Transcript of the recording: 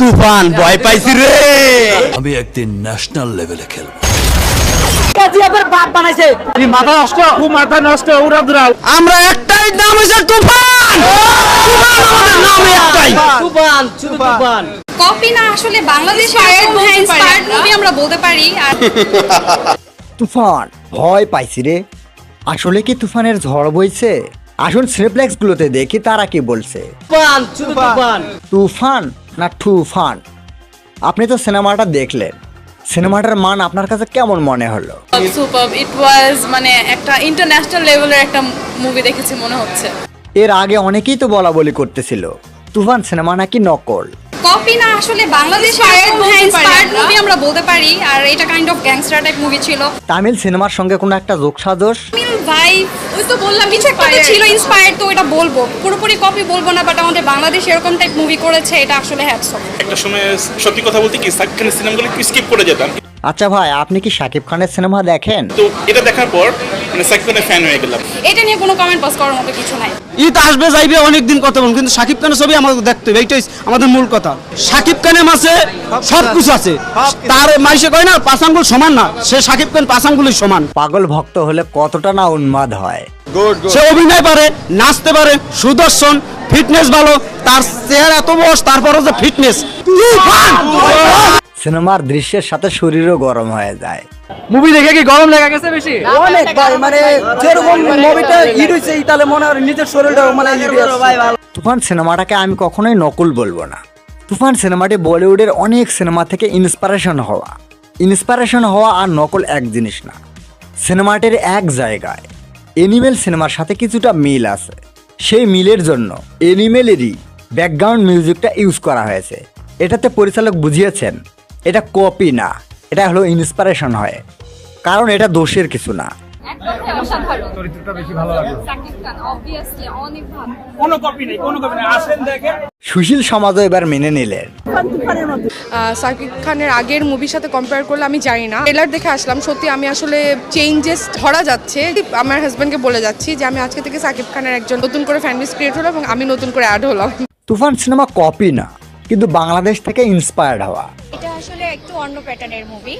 তুফান ভয় পাইছি রে। আমি একদিন ন্যাশনাল লেভেলে খেলব। আমরা একটাই নাম হয়েছে তুফান। তুফান আমাদের নাম একটাই। তুফান তুফান। কপি না আসলে বাংলাদেশ ইন্সপায়ার্ড মুভি আমরা বলতে পারি তুফান ভয় পাইছি রে। আসলে কি তুফানের ঝড় বইছে? আসুন সিনেপ্লেক্স গুলোতে দেখি তারা কি বলছে। তুফান। Toofan Toofan too fun. আপনি তো সিনেমাটা দেখলেন। সিনেমাটার মান আপনার কাছে কেমন মনে হলো? সুপার ইট ওয়াজ মানে একটা ইন্টারন্যাশনাল লেভেলের একটা মুভি দেখেছি মনে হচ্ছে। এর আগে অনেকেই তো বলা বলি করতেছিল তুফান সিনেমা নাকি নকল? কপি না আসলে বাংলাদেশ ইন্সপায়ার্ড মুভি আমরা। বলতে পারি আর এটা kind of gangster type movie ছিল। তামিল সিনেমার সঙ্গে কোনো একটা যোগসাদোষ তামিল ভাই ওই তো বললাম কিছু একটা ছিল ইন্সপায়ার্ড তো এটা বলব। পুরোপুরি কপি বলব না বাট আমাদের বাংলাদেশ এরকম টাইপ মুভি করেছে এটা আসলে হ্যাটস অফ একটা সময় সত্যি কথা বলতে কি সাকিব খানের সিনেমাগুলো স্কিপ করে যেতাম। আচ্ছা ভাই আপনি কি শাকিব খানের সিনেমা দেখেন? তো এটা দেখার পর মানে সাকিব খানের ফ্যান হয়ে গেলাম। এটা নিয়ে কোনো কমেন্ট পাস করার মতো কিছু নাই। ঈদ আসবে যাইবে অনেকদিন কথা বলুন কিন্তু সাকিব খানের ছবি আমাদের দেখতে হবে এইটাই আমাদের মূল কথা। সাকিব খানের মাসে সব কিছু আছে। তার মাইসে কয় না পাসাঙ্গুল সমান না সে সাকিব খান পাসাঙ্গুলই সমান। পাগল ভক্ত হলে কতটা না উন্মাদ হয়। সে অভিনয় পারে নাচতে পারে সুদর্শন ফিটনেস ভালো তার চেহারা এত বস তারপরও যে ফিটনেস সিনেমার দৃশ্যের সাথে শরীরও গরম হয়ে যায়। মুভি দেখে কি গরম লেগে গেছে বেশি? অনেক ভাই মানে যেরকম মুভিটা হিট হয়েছে তাহলে মনে হয় নিজের শরীরটা মানে তুফান সিনেমাটাকে আমি কখনোই নকল বলব না। তুফান সিনেমাটি বলিউডের অনেক সিনেমা থেকে ইন্সপিরেশন হওয়া। ইন্সপিরেশন হওয়া আর নকল এক জিনিস না। সিনেমাটির এক জায়গায় এনিমেল সিনেমার সাথে কিছুটা মিল আছে। সেই মিলের জন্য এনিমেলেরই ব্যাকগ্রাউন্ড মিউজিকটা ইউজ করা হয়েছে। এটাতে পরিচালক বুঝিয়েছেন এটা কপি না এটা হলো ইন্সপিরেশন হয়। কারণ এটা দোষের কিছু না। সুশীল সমাজও এবার মেনে নিলেন। সাকিব খানের আগের মুভির সাথে কম্পেয়ার করলে আমি জানি না। ট্রেলার দেখে আসলাম সত্যি আমি আসলে চেঞ্জেস ধরা যাচ্ছে। আমার হাজব্যান্ডকে বলে যাচ্ছি যে আমি আজকে থেকে সাকিব খানের একজন নতুন করে ফ্যান বেস ক্রিয়েট হলো এবং আমি নতুন করে অ্যাড হলাম। তুফান সিনেমা কপি না। কিন্তু বাংলাদেশ থেকে ইন্সপায়ার্ড হওয়া। এটা আসলে একটু অন্য প্যাটার্নের মুভি